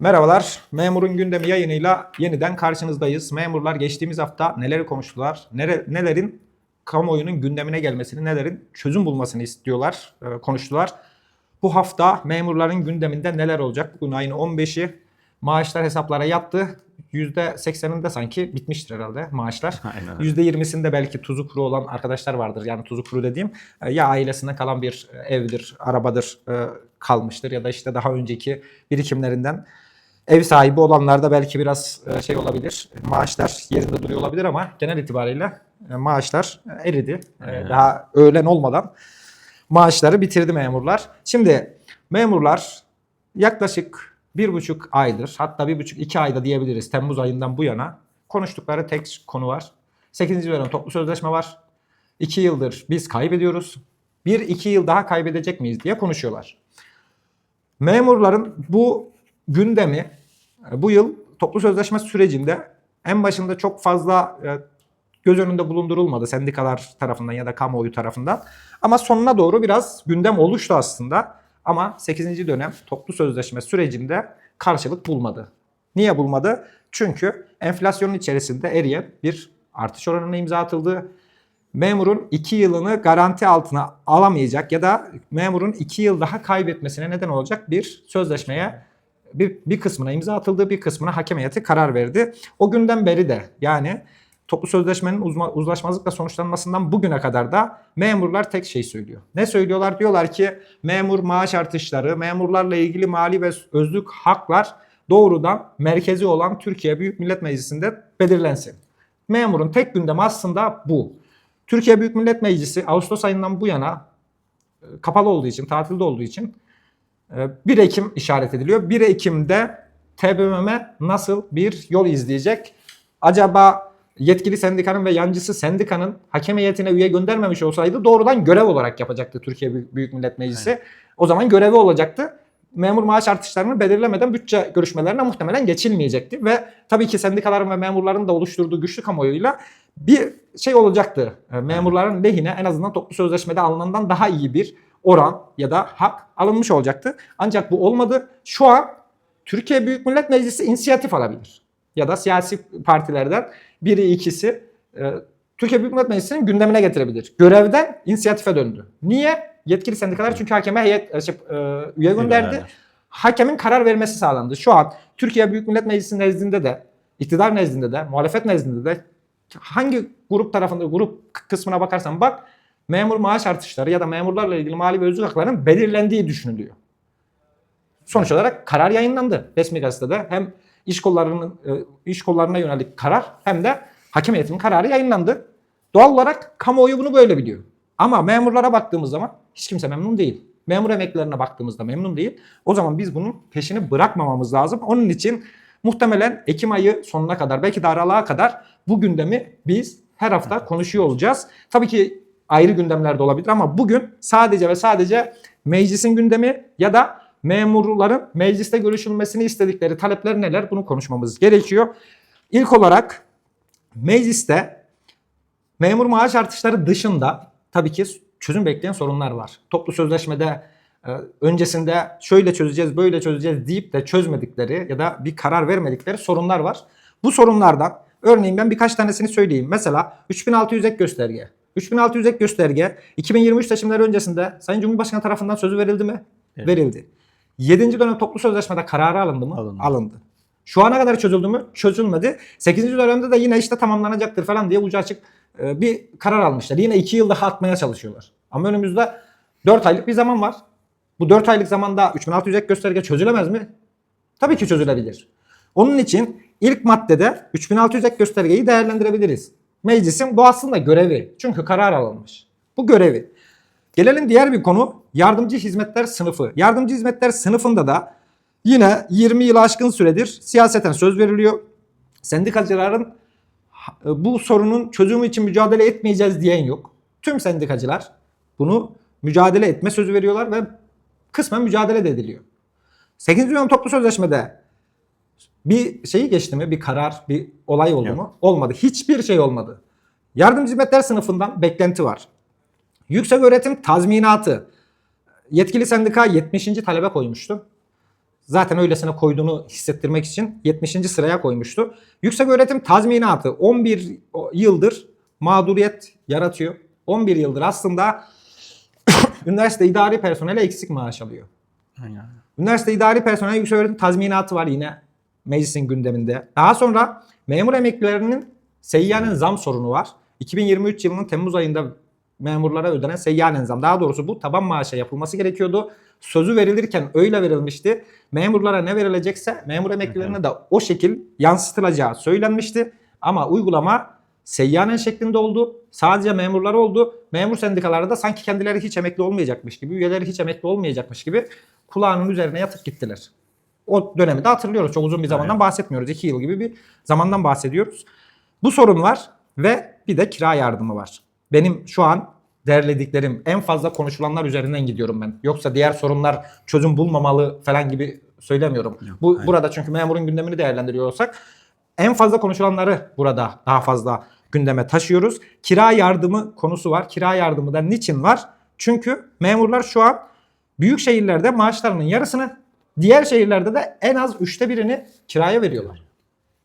Merhabalar. Memurun gündemi yayınıyla yeniden karşınızdayız. Memurlar geçtiğimiz hafta neleri konuştular? Nere, nelerin kamuoyunun gündemine gelmesini, nelerin çözüm bulmasını istiyorlar, e, konuştular. Bu hafta memurların gündeminde neler olacak? Bugün ayın 15'i. Maaşlar hesaplara yattı. %80'inde sanki bitmiştir herhalde maaşlar. Aynen. %20'sinde belki tuzu kuru olan arkadaşlar vardır. Yani tuzu kuru dediğim e, ya ailesinden kalan bir e, evdir, arabadır e, kalmıştır ya da işte daha önceki birikimlerinden ev sahibi olanlarda belki biraz e, şey olabilir. Maaşlar yerinde duruyor olabilir ama genel itibariyle e, maaşlar e, eridi. Aynen. Daha öğlen olmadan maaşları bitirdi memurlar. Şimdi memurlar yaklaşık bir buçuk aydır hatta bir buçuk iki ayda diyebiliriz Temmuz ayından bu yana konuştukları tek konu var. 8. dönem toplu sözleşme var. 2 yıldır biz kaybediyoruz. Bir iki yıl daha kaybedecek miyiz diye konuşuyorlar. Memurların bu gündemi bu yıl toplu sözleşme sürecinde en başında çok fazla e, göz önünde bulundurulmadı sendikalar tarafından ya da kamuoyu tarafından. Ama sonuna doğru biraz gündem oluştu aslında. Ama 8. dönem toplu sözleşme sürecinde karşılık bulmadı. Niye bulmadı? Çünkü enflasyonun içerisinde eriyen bir artış oranına imza atıldı. Memurun 2 yılını garanti altına alamayacak ya da memurun 2 yıl daha kaybetmesine neden olacak bir sözleşmeye bir, bir kısmına imza atıldı, bir kısmına hakem heyeti karar verdi. O günden beri de yani toplu sözleşmenin uzma, uzlaşmazlıkla sonuçlanmasından bugüne kadar da memurlar tek şey söylüyor. Ne söylüyorlar? Diyorlar ki memur maaş artışları, memurlarla ilgili mali ve özlük haklar doğrudan merkezi olan Türkiye Büyük Millet Meclisi'nde belirlensin. Memurun tek gündemi aslında bu. Türkiye Büyük Millet Meclisi Ağustos ayından bu yana e, kapalı olduğu için, tatilde olduğu için 1 Ekim işaret ediliyor. 1 Ekim'de TBMM nasıl bir yol izleyecek? Acaba yetkili sendikanın ve yancısı sendikanın hakem heyetine üye göndermemiş olsaydı doğrudan görev olarak yapacaktı Türkiye Büyük- Millet Meclisi. O zaman görevi olacaktı. Memur maaş artışlarını belirlemeden bütçe görüşmelerine muhtemelen geçilmeyecekti ve tabii ki sendikaların ve memurların da oluşturduğu güçlü kamuoyuyla bir şey olacaktı. E, Memurların lehine en azından toplu sözleşmede alınandan daha iyi bir oran ya da hak alınmış olacaktı. Ancak bu olmadı. Şu an Türkiye Büyük Millet Meclisi inisiyatif alabilir. Ya da siyasi partilerden biri ikisi e, Türkiye Büyük Millet Meclisi'nin gündemine getirebilir. Görevden inisiyatife döndü. Niye? Yetkili sendikalar çünkü hakeme heyet e, şey, e, üye gönderdi. Hakemin karar vermesi sağlandı. Şu an Türkiye Büyük Millet Meclisi nezdinde de, iktidar nezdinde de, muhalefet nezdinde de hangi grup tarafında grup kısmına bakarsan bak memur maaş artışları ya da memurlarla ilgili mali ve özlük haklarının belirlendiği düşünülüyor. Sonuç olarak karar yayınlandı resmi gazetede. Hem iş kollarının e, iş kollarına yönelik karar hem de hakem heyetinin kararı yayınlandı. Doğal olarak kamuoyu bunu böyle biliyor. Ama memurlara baktığımız zaman hiç kimse memnun değil. Memur emeklilerine baktığımızda memnun değil. O zaman biz bunun peşini bırakmamamız lazım. Onun için muhtemelen Ekim ayı sonuna kadar belki de aralığa kadar bu gündemi biz her hafta konuşuyor olacağız. Tabii ki ayrı gündemler de olabilir ama bugün sadece ve sadece meclisin gündemi ya da memurların mecliste görüşülmesini istedikleri talepler neler bunu konuşmamız gerekiyor. İlk olarak mecliste memur maaş artışları dışında tabii ki çözüm bekleyen sorunlar var. Toplu sözleşmede e, öncesinde şöyle çözeceğiz, böyle çözeceğiz deyip de çözmedikleri ya da bir karar vermedikleri sorunlar var. Bu sorunlardan örneğin ben birkaç tanesini söyleyeyim. Mesela 3600 ek gösterge. 3600 ek gösterge 2023 seçimleri öncesinde Sayın Cumhurbaşkanı tarafından sözü verildi mi? Evet. Verildi. 7. dönem toplu sözleşmede kararı alındı mı? Alındı. Alındı. Şu ana kadar çözüldü mü? Çözülmedi. 8. dönemde de yine işte tamamlanacaktır falan diye ucu açık e, bir karar almışlar. Yine 2 yıl daha atmaya çalışıyorlar. Ama önümüzde 4 aylık bir zaman var. Bu 4 aylık zamanda 3600 ek gösterge çözülemez mi? Tabii ki çözülebilir. Onun için ilk maddede 3600 ek göstergeyi değerlendirebiliriz. Meclisin bu aslında görevi. Çünkü karar alınmış. Bu görevi. Gelelim diğer bir konu yardımcı hizmetler sınıfı. Yardımcı hizmetler sınıfında da yine 20 yıl aşkın süredir siyaseten söz veriliyor. Sendikacıların e, bu sorunun çözümü için mücadele etmeyeceğiz diyen yok. Tüm sendikacılar bunu mücadele etme sözü veriyorlar ve kısmen mücadele de ediliyor. 8. dönem toplu sözleşmede bir şeyi geçti mi? Bir karar, bir olay oldu Yok. mu? Olmadı. Hiçbir şey olmadı. Yardımcı hizmetler sınıfından beklenti var. Yüksek öğretim tazminatı. Yetkili sendika 70. talebe koymuştu. zaten öylesine koyduğunu hissettirmek için 70. sıraya koymuştu. Yüksek öğretim tazminatı 11 yıldır mağduriyet yaratıyor. 11 yıldır aslında üniversite idari personeli eksik maaş alıyor. Aynen. Üniversite idari personel yüksek öğretim tazminatı var yine meclisin gündeminde. Daha sonra memur emeklilerinin seyyanen zam sorunu var. 2023 yılının Temmuz ayında memurlara ödenen seyyanen zam. Daha doğrusu bu taban maaşa yapılması gerekiyordu. Sözü verilirken öyle verilmişti. Memurlara ne verilecekse memur emeklilerine de o şekil yansıtılacağı söylenmişti. Ama uygulama seyyanen şeklinde oldu. Sadece memurlar oldu. Memur sendikaları da sanki kendileri hiç emekli olmayacakmış gibi, üyeleri hiç emekli olmayacakmış gibi kulağının üzerine yatıp gittiler. O dönemi de hatırlıyoruz. Çok uzun bir zamandan Evet. bahsetmiyoruz. İki yıl gibi bir zamandan bahsediyoruz. Bu sorun var ve bir de kira yardımı var. Benim şu an derlediklerim en fazla konuşulanlar üzerinden gidiyorum ben. Yoksa diğer sorunlar çözüm bulmamalı falan gibi söylemiyorum. Yok, Bu aynen. burada çünkü memurun gündemini değerlendiriyor olsak en fazla konuşulanları burada daha fazla gündeme taşıyoruz. Kira yardımı konusu var. Kira yardımı da niçin var? Çünkü memurlar şu an büyük şehirlerde maaşlarının yarısını, diğer şehirlerde de en az üçte birini kiraya veriyorlar.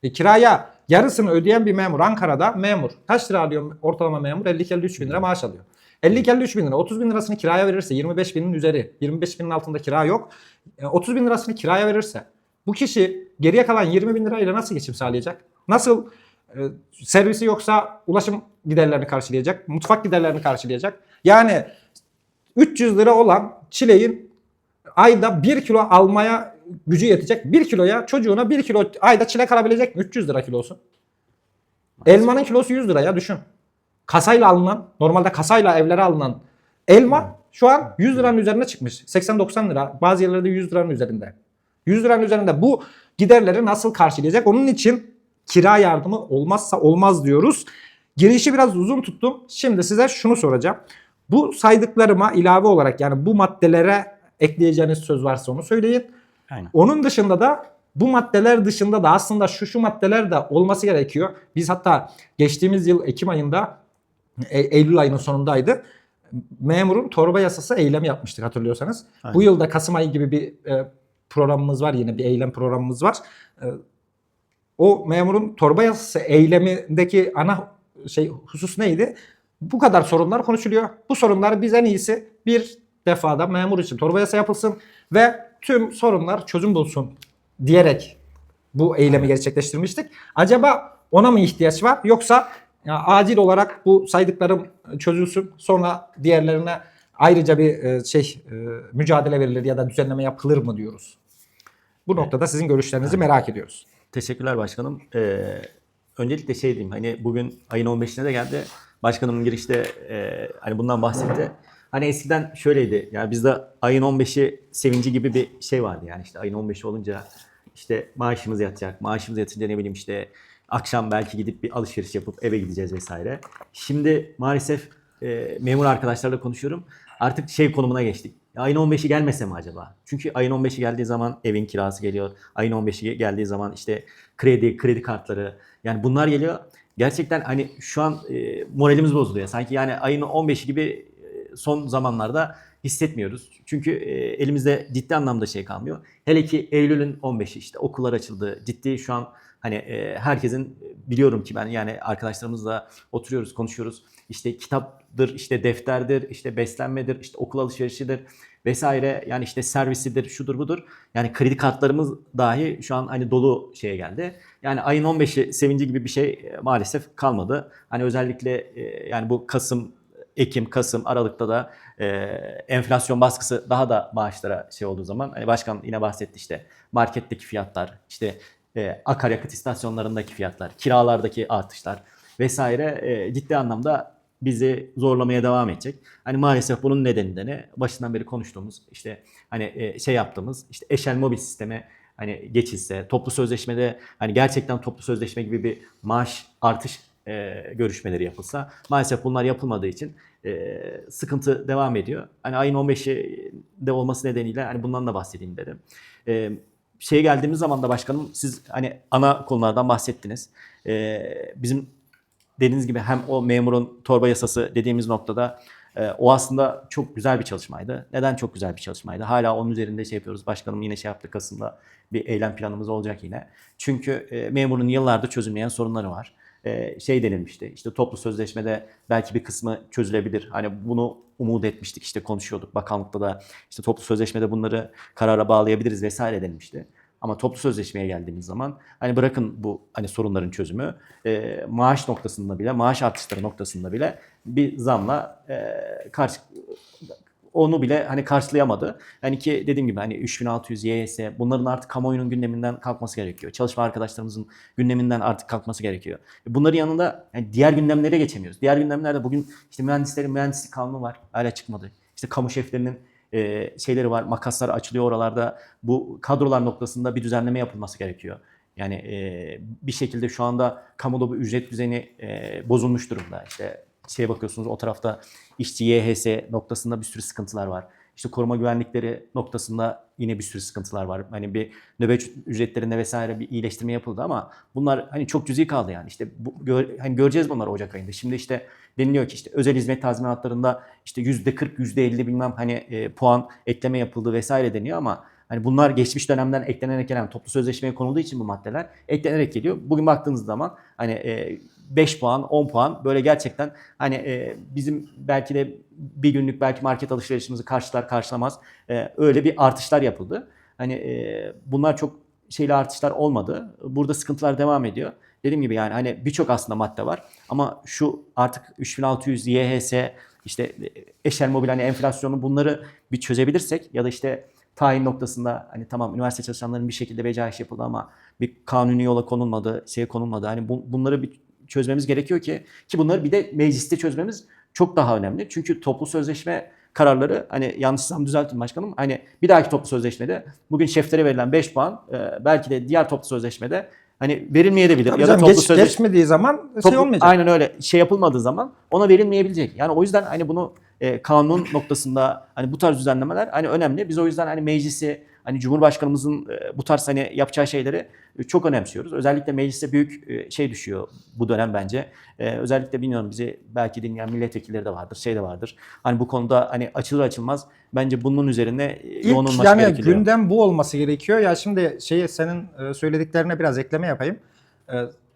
E, kiraya yarısını ödeyen bir memur Ankara'da memur. Kaç lira alıyor ortalama memur? 50-53 bin lira maaş alıyor. 50-53 bin lira. 30 bin lirasını kiraya verirse 25 binin üzeri. 25 binin altında kira yok. E, 30 bin lirasını kiraya verirse bu kişi geriye kalan 20 bin lirayla nasıl geçim sağlayacak? Nasıl e, servisi yoksa ulaşım giderlerini karşılayacak? Mutfak giderlerini karşılayacak? Yani 300 lira olan çileğin ayda 1 kilo almaya gücü yetecek. 1 kiloya çocuğuna 1 kilo ayda çilek alabilecek mi? 300 lira kilosu. Elmanın kilosu 100 lira ya düşün. Kasayla alınan, normalde kasayla evlere alınan elma şu an 100 liranın üzerine çıkmış. 80-90 lira. Bazı yerlerde 100 liranın üzerinde. 100 liranın üzerinde bu giderleri nasıl karşılayacak? Onun için kira yardımı olmazsa olmaz diyoruz. Girişi biraz uzun tuttum. Şimdi size şunu soracağım. Bu saydıklarıma ilave olarak yani bu maddelere ekleyeceğiniz söz varsa onu söyleyin. Aynen. Onun dışında da bu maddeler dışında da aslında şu şu maddeler de olması gerekiyor. Biz hatta geçtiğimiz yıl Ekim ayında e- Eylül ayının sonundaydı. Memurun torba yasası eylemi yapmıştık hatırlıyorsanız. Aynen. Bu yılda Kasım ayı gibi bir e, programımız var yine bir eylem programımız var. E, o memurun torba yasası eylemindeki ana şey husus neydi? Bu kadar sorunlar konuşuluyor. Bu sorunları biz en iyisi bir defada memur için torba yasa yapılsın ve tüm sorunlar çözüm bulsun diyerek bu eylemi gerçekleştirmiştik. Acaba ona mı ihtiyaç var yoksa ya, acil olarak bu saydıklarım çözülsün sonra diğerlerine ayrıca bir e, şey e, mücadele verilir ya da düzenleme yapılır mı diyoruz. Bu noktada sizin görüşlerinizi merak ediyoruz. Teşekkürler başkanım. Ee, öncelikle şey diyeyim hani bugün ayın 15'ine de geldi. Başkanım girişte e, hani bundan bahsetti. Hani eskiden şöyleydi. Yani bizde ayın 15'i sevinci gibi bir şey vardı yani işte ayın 15'i olunca işte maaşımız yatacak. Maaşımız yatınca ne bileyim işte akşam belki gidip bir alışveriş yapıp eve gideceğiz vesaire. Şimdi maalesef e, memur arkadaşlarla konuşuyorum. Artık şey konumuna geçtik. Ayın 15'i gelmese mi acaba? Çünkü ayın 15'i geldiği zaman evin kirası geliyor. Ayın 15'i geldiği zaman işte kredi, kredi kartları. Yani bunlar geliyor. Gerçekten hani şu an e, moralimiz bozuluyor. Sanki yani ayın 15'i gibi son zamanlarda hissetmiyoruz. Çünkü e, elimizde ciddi anlamda şey kalmıyor. Hele ki Eylül'ün 15'i işte okullar açıldı. Ciddi şu an hani e, herkesin biliyorum ki ben yani arkadaşlarımızla oturuyoruz, konuşuyoruz. İşte kitaptır, işte defterdir, işte beslenmedir, işte okul alışverişidir vesaire. Yani işte servisidir, şudur budur. Yani kredi kartlarımız dahi şu an hani dolu şeye geldi. Yani ayın 15'i sevinci gibi bir şey e, maalesef kalmadı. Hani özellikle e, yani bu Kasım, Ekim, Kasım, Aralık'ta da e, enflasyon baskısı daha da maaşlara şey olduğu zaman hani başkan yine bahsetti işte marketteki fiyatlar, işte e, akaryakıt istasyonlarındaki fiyatlar, kiralardaki artışlar vesaire e, ciddi anlamda bizi zorlamaya devam edecek. Hani maalesef bunun nedeni de ne? Başından beri konuştuğumuz işte hani e, şey yaptığımız işte eşel mobil sisteme hani geçilse, toplu sözleşmede hani gerçekten toplu sözleşme gibi bir maaş artış e, görüşmeleri yapılsa maalesef bunlar yapılmadığı için e, sıkıntı devam ediyor. Hani ayın 15'i de olması nedeniyle hani bundan da bahsedeyim dedim. E, şeye geldiğimiz zaman da başkanım siz hani ana konulardan bahsettiniz. E, bizim dediğiniz gibi hem o memurun torba yasası dediğimiz noktada E, o aslında çok güzel bir çalışmaydı. Neden çok güzel bir çalışmaydı? Hala onun üzerinde şey yapıyoruz. Başkanım yine şey yaptı Kasım'da bir eylem planımız olacak yine. Çünkü e, memurun yıllardır çözülmeyen sorunları var. E, şey denilmişti işte toplu sözleşmede belki bir kısmı çözülebilir. Hani bunu umut etmiştik işte konuşuyorduk bakanlıkta da işte toplu sözleşmede bunları karara bağlayabiliriz vesaire denilmişti. Ama toplu sözleşmeye geldiğimiz zaman hani bırakın bu hani sorunların çözümü e, maaş noktasında bile maaş artışları noktasında bile bir zamla e, karşı onu bile hani karşılayamadı. Yani ki dediğim gibi hani 3600 YS bunların artık kamuoyunun gündeminden kalkması gerekiyor. Çalışma arkadaşlarımızın gündeminden artık kalkması gerekiyor. Bunların yanında yani diğer gündemlere geçemiyoruz. Diğer gündemlerde bugün işte mühendislerin mühendislik kanunu var. Hala çıkmadı. İşte kamu şeflerinin e, şeyleri var. Makaslar açılıyor oralarda. Bu kadrolar noktasında bir düzenleme yapılması gerekiyor. Yani e, bir şekilde şu anda kamuda bu ücret düzeni e, bozulmuş durumda. İşte şeye bakıyorsunuz o tarafta işçi YHS noktasında bir sürü sıkıntılar var. İşte koruma güvenlikleri noktasında yine bir sürü sıkıntılar var. Hani bir nöbet ücretlerinde vesaire bir iyileştirme yapıldı ama bunlar hani çok cüzi kaldı yani. İşte bu, gör- hani göreceğiz bunları Ocak ayında. Şimdi işte deniliyor ki işte özel hizmet tazminatlarında işte %40, %50 bilmem hani e, puan ekleme yapıldı vesaire deniyor ama Hani bunlar geçmiş dönemden eklenerek gelen toplu sözleşmeye konulduğu için bu maddeler eklenerek geliyor. Bugün baktığınız zaman hani e, 5 puan, 10 puan böyle gerçekten hani e, bizim belki de bir günlük belki market alışverişimizi karşılar karşılamaz e, öyle bir artışlar yapıldı. Hani e, bunlar çok şeyli artışlar olmadı. Burada sıkıntılar devam ediyor. Dediğim gibi yani hani birçok aslında madde var ama şu artık 3600 YHS işte eşel mobil hani enflasyonu bunları bir çözebilirsek ya da işte tayin noktasında hani tamam üniversite çalışanların bir şekilde beca iş yapıldı ama bir kanuni yola konulmadı, şeye konulmadı. Hani bu, bunları bir çözmemiz gerekiyor ki ki bunları bir de mecliste çözmemiz çok daha önemli. Çünkü toplu sözleşme kararları hani yanlışsam düzeltin başkanım. Hani bir dahaki toplu sözleşmede bugün şeflere verilen 5 puan e, belki de diğer toplu sözleşmede hani verilmeyebilir Tabii ya da toplu geç, sözleşme geçmediği zaman şey Toplu- olmayacak. Aynen öyle şey yapılmadığı zaman ona verilmeyebilecek. Yani o yüzden hani bunu e, kanun noktasında hani bu tarz düzenlemeler hani önemli. Biz o yüzden hani meclisi hani Cumhurbaşkanımızın e, bu tarz hani yapacağı şeyleri e, çok önemsiyoruz. Özellikle mecliste büyük e, şey düşüyor bu dönem bence. Özellikle bilmiyorum bizi belki dinleyen milletvekilleri de vardır, şey de vardır. Hani bu konuda hani açılır açılmaz bence bunun üzerine İlk olması yani gerekiyor. gündem bu olması gerekiyor. Ya şimdi şeyi senin söylediklerine biraz ekleme yapayım.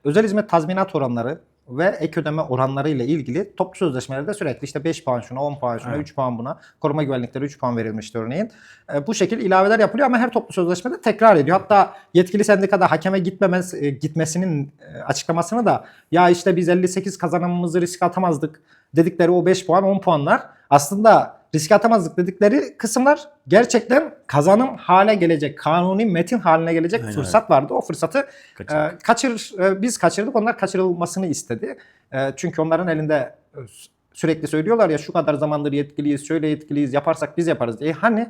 Özel hizmet tazminat oranları ve ek ödeme oranları ile ilgili toplu sözleşmelerde sürekli işte 5 puan şuna, 10 puan şuna, Evet. 3 puan buna, koruma güvenlikleri 3 puan verilmişti örneğin. E, Bu şekil ilaveler yapılıyor ama her toplu sözleşmede tekrar ediyor. Hatta yetkili sendikada hakeme gitmemez, e, gitmesinin e, açıklamasını da ya işte biz 58 kazanımımızı riske atamazdık dedikleri o 5 puan 10 puanlar aslında riske atamazdık dedikleri kısımlar gerçekten kazanım hale gelecek, kanuni metin haline gelecek Aynen fırsat vardı. O fırsatı Kaçırdık. e, kaçır e, biz kaçırdık onlar kaçırılmasını istedi. E, çünkü onların elinde e, sü- sürekli söylüyorlar ya şu kadar zamandır yetkiliyiz, şöyle yetkiliyiz, yaparsak biz yaparız diye. Hani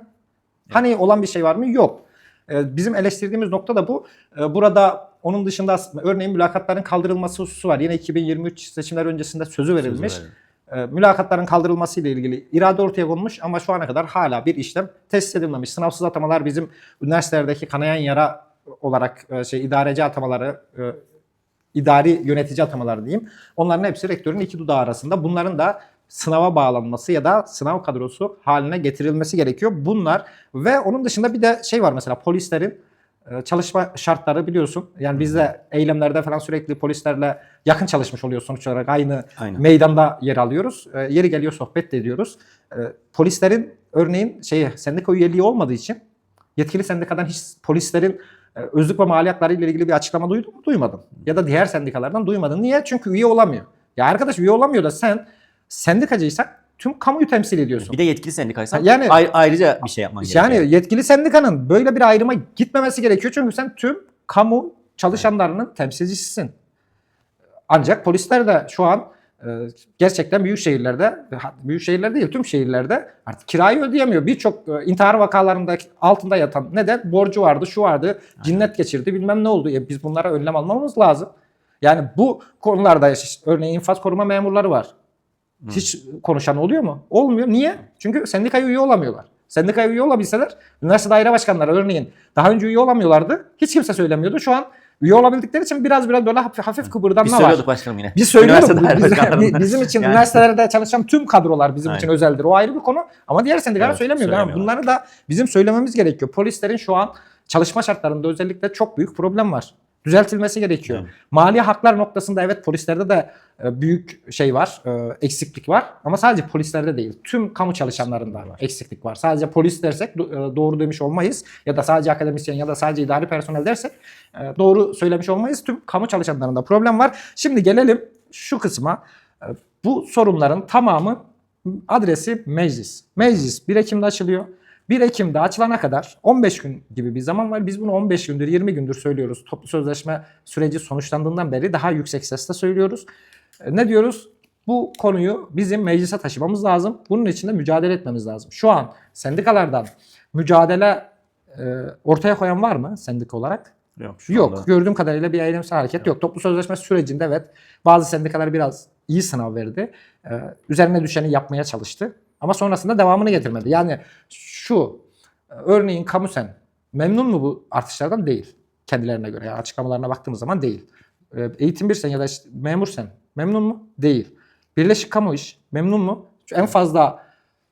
hani olan bir şey var mı? Yok. E, bizim eleştirdiğimiz nokta da bu. E, burada onun dışında örneğin mülakatların kaldırılması hususu var. Yine 2023 seçimler öncesinde sözü verilmiş. Sözü verelim. E, mülakatların kaldırılması ile ilgili irade ortaya konmuş ama şu ana kadar hala bir işlem tesis edilmemiş. Sınavsız atamalar bizim üniversitelerdeki kanayan yara olarak e, şey idareci atamaları e, idari yönetici atamaları diyeyim. Onların hepsi rektörün iki dudağı arasında. Bunların da sınava bağlanması ya da sınav kadrosu haline getirilmesi gerekiyor. Bunlar ve onun dışında bir de şey var mesela polislerin çalışma şartları biliyorsun. Yani biz de eylemlerde falan sürekli polislerle yakın çalışmış oluyoruz sonuç olarak. Aynı Aynen. meydanda yer alıyoruz. E, yeri geliyor sohbet de ediyoruz. E, polislerin örneğin şeyi sendika üyeliği olmadığı için yetkili sendikadan hiç polislerin e, özlük ve maliyatları ile ilgili bir açıklama duydun mu? Duymadım. Ya da diğer sendikalardan duymadın. Niye? Çünkü üye olamıyor. Ya arkadaş üye olamıyor da sen sendikacıysan tüm kamuyu temsil ediyorsun. Bir de yetkili sendikaysan Yani- ay- ayrıca bir şey yapman gerekiyor. Yani yetkili sendikanın böyle bir ayrıma gitmemesi gerekiyor. Çünkü sen tüm kamu çalışanlarının temsilcisisin. Ancak polisler de şu an e, gerçekten büyük şehirlerde, büyük şehirler değil tüm şehirlerde artık kirayı ödeyemiyor. Birçok e, intihar vakalarında altında yatan neden? Borcu vardı, şu vardı, cinnet geçirdi bilmem ne oldu. E, biz bunlara önlem almamız lazım. Yani bu konularda örneğin infaz koruma memurları var. Hiç konuşan oluyor mu? Olmuyor. Niye? Çünkü sendikaya üye olamıyorlar. Sendikaya üye olabilseler üniversite daire başkanları örneğin daha önce üye olamıyorlardı. Hiç kimse söylemiyordu. Şu an Üye olabildikleri için biraz biraz böyle hafif, hafif Biz kıpırdanma var. söylüyorduk başkanım yine. Biz. Üniversitede Biz- bizim için Yani- üniversitelerde çalışan tüm kadrolar bizim için Aynen. özeldir. O ayrı bir konu. Ama diğer sendikalar Evet, söylemiyor. Yani bunları da bizim söylememiz gerekiyor. Polislerin şu an çalışma şartlarında özellikle çok büyük problem var. Düzeltilmesi gerekiyor. Evet. Mali haklar noktasında evet polislerde de e, büyük şey var, e, eksiklik var. Ama sadece polislerde değil, tüm kamu çalışanlarında eksiklik var. Sadece polis dersek e, doğru demiş olmayız. Ya da sadece akademisyen ya da sadece idari personel dersek doğru söylemiş olmayız. Tüm kamu çalışanlarında problem var. Şimdi gelelim şu kısma. Bu sorunların tamamı adresi meclis. Meclis 1 Ekim'de açılıyor. 1 Ekim'de açılana kadar 15 gün gibi bir zaman var. Biz bunu 15 gündür, 20 gündür söylüyoruz. Toplu sözleşme süreci sonuçlandığından beri daha yüksek sesle söylüyoruz. E, Ne diyoruz? Bu konuyu bizim meclise taşımamız lazım. Bunun için de mücadele etmemiz lazım. Şu an sendikalardan mücadele e, ortaya koyan var mı sendika olarak? Yok. şu Yok. anda- Gördüğüm kadarıyla bir eylemsel hareket yok. Toplu sözleşme sürecinde evet bazı sendikalar biraz iyi sınav verdi. Ee, üzerine düşeni yapmaya çalıştı. Ama sonrasında devamını getirmedi. Yani şu örneğin Kamusen memnun mu bu artışlardan? Değil. Kendilerine göre. Yani açıklamalarına baktığımız zaman değil. Ee, eğitim bir sen ya da işte memur sen memnun mu? Değil. Birleşik Kamu İş memnun mu? En fazla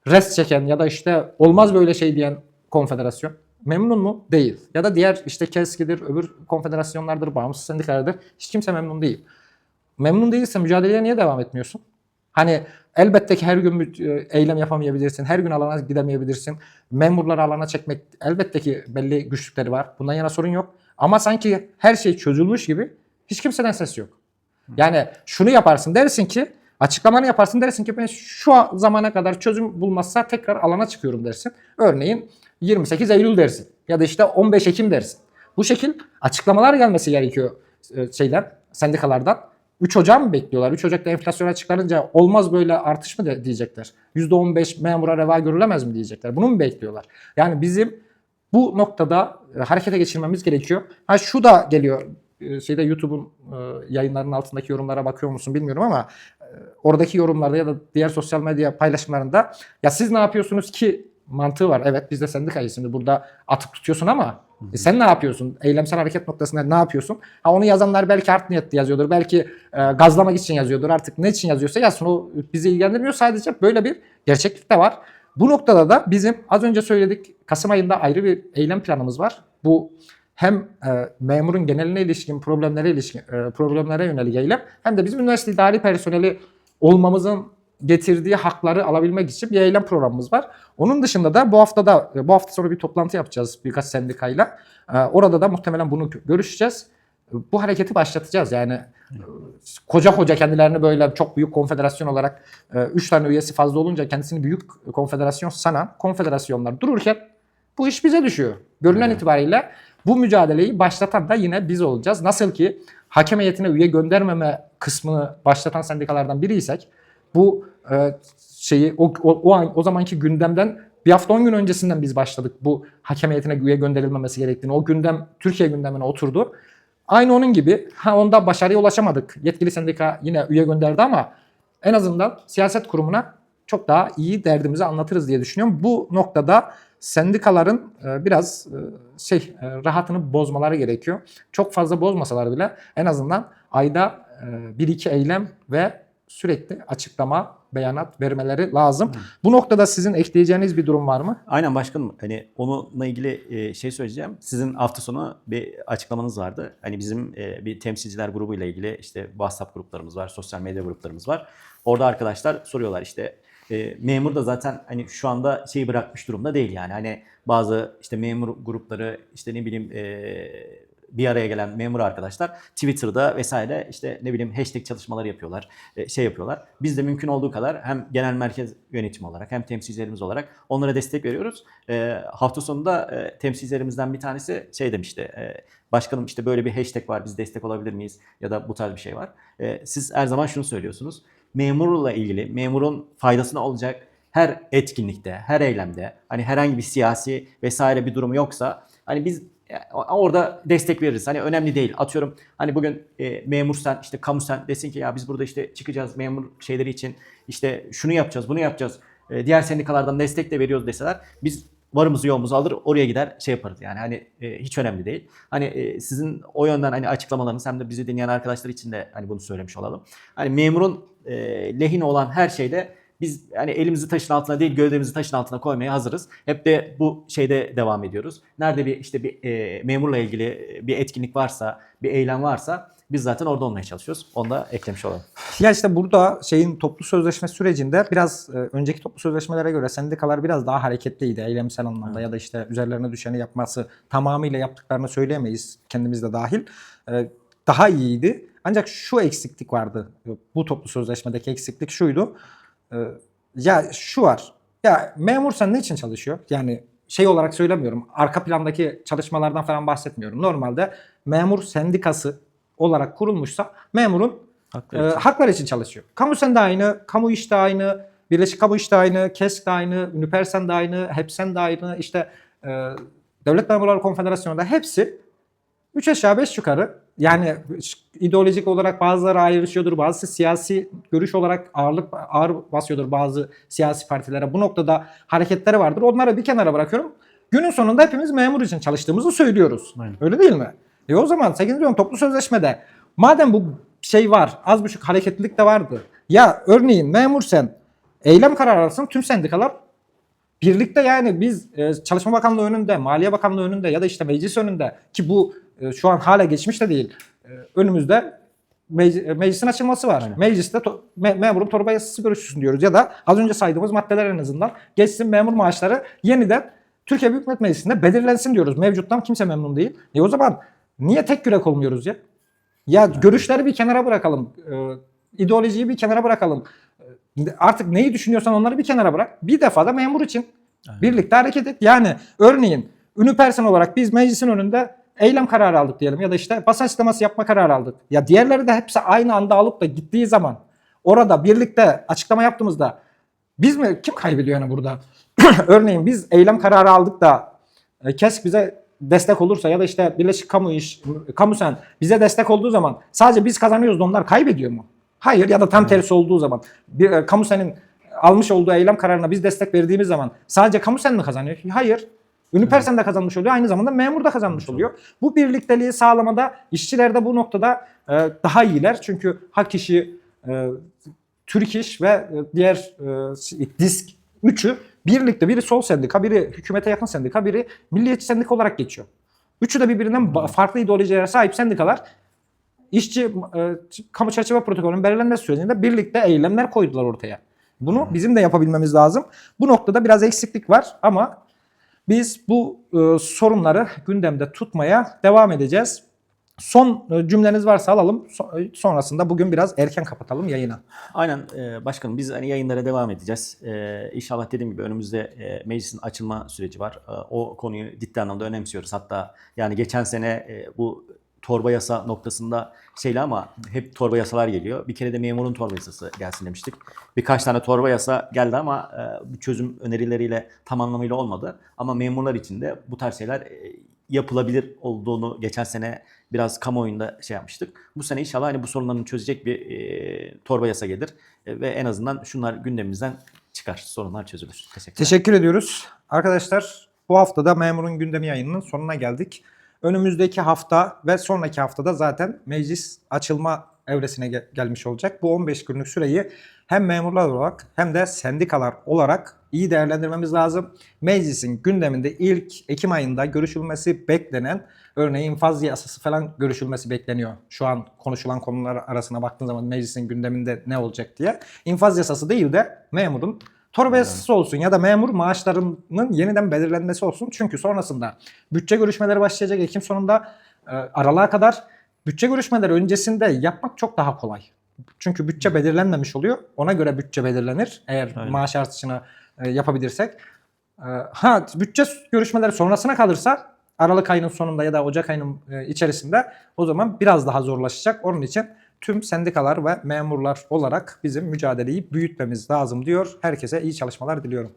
rest çeken ya da işte olmaz böyle şey diyen konfederasyon memnun mu? Değil. Ya da diğer işte KESKİ'dir, öbür konfederasyonlardır, bağımsız sendikalardır. Hiç kimse memnun değil. Memnun değilse mücadeleye niye devam etmiyorsun? Hani elbette ki her gün e, eylem yapamayabilirsin, her gün alana gidemeyebilirsin. Memurları alana çekmek elbette ki belli güçlükleri var. Bundan yana sorun yok. Ama sanki her şey çözülmüş gibi hiç kimseden ses yok. Yani şunu yaparsın dersin ki açıklamanı yaparsın dersin ki ben şu zamana kadar çözüm bulmazsa tekrar alana çıkıyorum dersin. Örneğin 28 Eylül dersin ya da işte 15 Ekim dersin. Bu şekil açıklamalar gelmesi gerekiyor e, şeyden sendikalardan. 3 Ocak mı bekliyorlar? 3 Ocak'ta enflasyon açıklanınca olmaz böyle artış mı de- diyecekler? %15 memura reva görülemez mi diyecekler? Bunu mu bekliyorlar? Yani bizim bu noktada e, harekete geçirmemiz gerekiyor. Ha şu da geliyor e, şeyde YouTube'un e, yayınlarının altındaki yorumlara bakıyor musun bilmiyorum ama oradaki yorumlarda ya da diğer sosyal medya paylaşımlarında ya siz ne yapıyorsunuz ki mantığı var. Evet biz de sendikayız şimdi burada atıp tutuyorsun ama e, sen ne yapıyorsun? Eylemsel hareket noktasında ne yapıyorsun? Ha onu yazanlar belki art niyetli yazıyordur. Belki e, gazlamak için yazıyordur. Artık ne için yazıyorsa yazsın. O bizi ilgilendirmiyor. Sadece böyle bir gerçeklik de var. Bu noktada da bizim az önce söyledik Kasım ayında ayrı bir eylem planımız var. Bu hem e, memurun geneline ilişkin problemlere ilişkin e, problemlere yönelik eylem hem de bizim üniversite idari personeli olmamızın getirdiği hakları alabilmek için bir eylem programımız var. Onun dışında da bu hafta da bu hafta sonra bir toplantı yapacağız birkaç sendikayla. E, orada da muhtemelen bunu görüşeceğiz. Bu hareketi başlatacağız. Yani e, koca koca kendilerini böyle çok büyük konfederasyon olarak 3 tane üyesi fazla olunca kendisini büyük konfederasyon sanan konfederasyonlar dururken bu iş bize düşüyor. Görünen Evet. itibariyle bu mücadeleyi başlatan da yine biz olacağız. Nasıl ki hakem heyetine üye göndermeme kısmını başlatan sendikalardan biriysek bu e, şeyi o, o, o, an, o zamanki gündemden bir hafta 10 gün öncesinden biz başladık bu hakem heyetine üye gönderilmemesi gerektiğini. O gündem Türkiye gündemine oturdu. Aynı onun gibi ha onda başarıya ulaşamadık. Yetkili sendika yine üye gönderdi ama en azından siyaset kurumuna çok daha iyi derdimizi anlatırız diye düşünüyorum. Bu noktada sendikaların e, biraz e, şey e, rahatını bozmaları gerekiyor. Çok fazla bozmasalar bile en azından ayda e, bir iki eylem ve sürekli açıklama, beyanat vermeleri lazım. Bu noktada sizin ekleyeceğiniz bir durum var mı? Aynen başkanım. Hani onunla ilgili e, şey söyleyeceğim. Sizin hafta sonu bir açıklamanız vardı. Hani bizim e, bir temsilciler grubuyla ilgili işte WhatsApp gruplarımız var, sosyal medya gruplarımız var. Orada arkadaşlar soruyorlar işte e, memur da zaten hani şu anda şeyi bırakmış durumda değil yani. Hani bazı işte memur grupları işte ne bileyim bir araya gelen memur arkadaşlar Twitter'da vesaire işte ne bileyim hashtag çalışmaları yapıyorlar, e, şey yapıyorlar. Biz de mümkün olduğu kadar hem genel merkez yönetimi olarak hem temsilcilerimiz olarak onlara destek veriyoruz. E, hafta sonunda e, temsilcilerimizden bir tanesi şey demişti. Başkanım işte böyle bir hashtag var biz destek olabilir miyiz ya da bu tarz bir şey var. Siz her zaman şunu söylüyorsunuz. Memurla ilgili memurun faydasına olacak her etkinlikte, her eylemde hani herhangi bir siyasi vesaire bir durum yoksa hani biz orada destek veririz. Hani önemli değil. Atıyorum hani bugün e, memur sen işte kamu sen desin ki ya biz burada işte çıkacağız memur şeyleri için işte şunu yapacağız bunu yapacağız. E, diğer sendikalardan destek de veriyoruz deseler biz varımızı yoğumuzu alır oraya gider şey yaparız yani hani e, hiç önemli değil. Hani e, sizin o yönden hani açıklamalarınız hem de bizi dinleyen arkadaşlar için de hani bunu söylemiş olalım. Hani memurun e, lehine olan her şeyde biz yani elimizi taşın altına değil gövdemizi taşın altına koymaya hazırız. Hep de bu şeyde devam ediyoruz. Nerede bir işte bir e, memurla ilgili bir etkinlik varsa, bir eylem varsa biz zaten orada olmaya çalışıyoruz. Onu da eklemiş olalım. Ya işte burada şeyin toplu sözleşme sürecinde biraz e, önceki toplu sözleşmelere göre sendikalar biraz daha hareketliydi eylemsel anlamda ya da işte üzerlerine düşeni yapması tamamıyla yaptıklarını söyleyemeyiz kendimiz de dahil. E, daha iyiydi. Ancak şu eksiklik vardı. Bu toplu sözleşmedeki eksiklik şuydu. E, Ya şu var. Ya memur sen ne için çalışıyor? Yani şey olarak söylemiyorum. Arka plandaki çalışmalardan falan bahsetmiyorum. Normalde memur sendikası olarak kurulmuşsa memurun Haklı. e, haklar için çalışıyor. Kamu sen de aynı, kamu iş de aynı, Birleşik Kamu İş de aynı, KESK de aynı, Ünipersen de aynı, HEPSEN de aynı, işte e, Devlet Memurları Konfederasyonu'nda hepsi 3 aşağı 5 yukarı. Yani ideolojik olarak bazıları ayrışıyordur, bazısı siyasi görüş olarak ağırlık ağır basıyordur bazı siyasi partilere. Bu noktada hareketleri vardır. Onları bir kenara bırakıyorum. Günün sonunda hepimiz memur için çalıştığımızı söylüyoruz. Aynen. Öyle değil mi? E o zaman 8. dönem toplu sözleşmede madem bu şey var, az buçuk hareketlilik de vardı. Ya örneğin memur sen eylem kararı alırsın tüm sendikalar birlikte yani biz e, Çalışma Bakanlığı önünde, Maliye Bakanlığı önünde ya da işte meclis önünde ki bu şu an hala geçmiş de değil. E, önümüzde e, meclisin açılması var. Aynen. Mecliste to- me- memurun torba yasası görüşsün diyoruz ya da az önce saydığımız maddeler en azından geçsin memur maaşları yeniden Türkiye Büyük Millet Meclisi'nde belirlensin diyoruz. Mevcuttan kimse memnun değil. E o zaman niye tek yürek olmuyoruz ya? Ya görüşleri bir kenara bırakalım. E, ideolojiyi bir kenara bırakalım. E, Artık neyi düşünüyorsan onları bir kenara bırak. Bir defa da memur için birlikte hareket et. Yani örneğin Üniperson olarak biz meclisin önünde eylem kararı aldık diyelim ya da işte basın açıklaması yapma kararı aldık. Ya diğerleri de hepsi aynı anda alıp da gittiği zaman orada birlikte açıklama yaptığımızda biz mi kim kaybediyor yani burada? Örneğin biz eylem kararı aldık da e, KESK bize destek olursa ya da işte Birleşik Kamu İş, Kamu Sen bize destek olduğu zaman sadece biz kazanıyoruz da onlar kaybediyor mu? Hayır ya da tam tersi olduğu zaman bir, e, Kamu Sen'in almış olduğu eylem kararına biz destek verdiğimiz zaman sadece Kamu Sen mi kazanıyor? Hayır. Ünipersen de kazanmış oluyor. Aynı zamanda memur da kazanmış oluyor. Bu birlikteliği sağlamada işçiler de bu noktada e, daha iyiler. Çünkü hak işi, e, Türk İş ve e, diğer e, disk üçü birlikte biri sol sendika, biri hükümete yakın sendika, biri milliyetçi sendika olarak geçiyor. Üçü de birbirinden farklı ideolojilere sahip sendikalar işçi e, kamu çerçeve protokolünün belirlenmesi sürecinde birlikte eylemler koydular ortaya. Bunu bizim de yapabilmemiz lazım. Bu noktada biraz eksiklik var ama biz bu e, sorunları gündemde tutmaya devam edeceğiz. Son e, cümleniz varsa alalım. So- sonrasında bugün biraz erken kapatalım yayını. Aynen e, başkanım biz hani yayınlara devam edeceğiz. E, inşallah dediğim gibi önümüzde e, meclisin açılma süreci var. E, o konuyu ciddi anlamda önemsiyoruz. Hatta yani geçen sene e, bu torba yasa noktasında şeyle ama hep torba yasalar geliyor. Bir kere de memurun torba yasası gelsin demiştik. Birkaç tane torba yasa geldi ama e, çözüm önerileriyle tam anlamıyla olmadı. Ama memurlar için de bu tarz şeyler e, yapılabilir olduğunu geçen sene biraz kamuoyunda şey yapmıştık. Bu sene inşallah hani bu sorunlarını çözecek bir e, torba yasa gelir E, ve en azından şunlar gündemimizden çıkar. Sorunlar çözülür. Teşekkürler. Teşekkür ediyoruz. Arkadaşlar bu haftada Memurun Gündemi yayınının sonuna geldik. Önümüzdeki hafta ve sonraki haftada zaten meclis açılma evresine gel- gelmiş olacak. Bu 15 günlük süreyi hem memurlar olarak hem de sendikalar olarak iyi değerlendirmemiz lazım. Meclisin gündeminde ilk Ekim ayında görüşülmesi beklenen örneğin infaz yasası falan görüşülmesi bekleniyor. Şu an konuşulan konular arasına baktığın zaman meclisin gündeminde ne olacak diye. İnfaz yasası değil de memurun torba yasası olsun ya da memur maaşlarının yeniden belirlenmesi olsun. Çünkü sonrasında bütçe görüşmeleri başlayacak Ekim sonunda e, aralığa kadar. Bütçe görüşmeleri öncesinde yapmak çok daha kolay. Çünkü bütçe belirlenmemiş oluyor. Ona göre bütçe belirlenir eğer Aynen. maaş artışını e, yapabilirsek. E, ha bütçe görüşmeleri sonrasına kalırsa Aralık ayının sonunda ya da Ocak ayının içerisinde o zaman biraz daha zorlaşacak. Onun için tüm sendikalar ve memurlar olarak bizim mücadeleyi büyütmemiz lazım diyor. Herkese iyi çalışmalar diliyorum.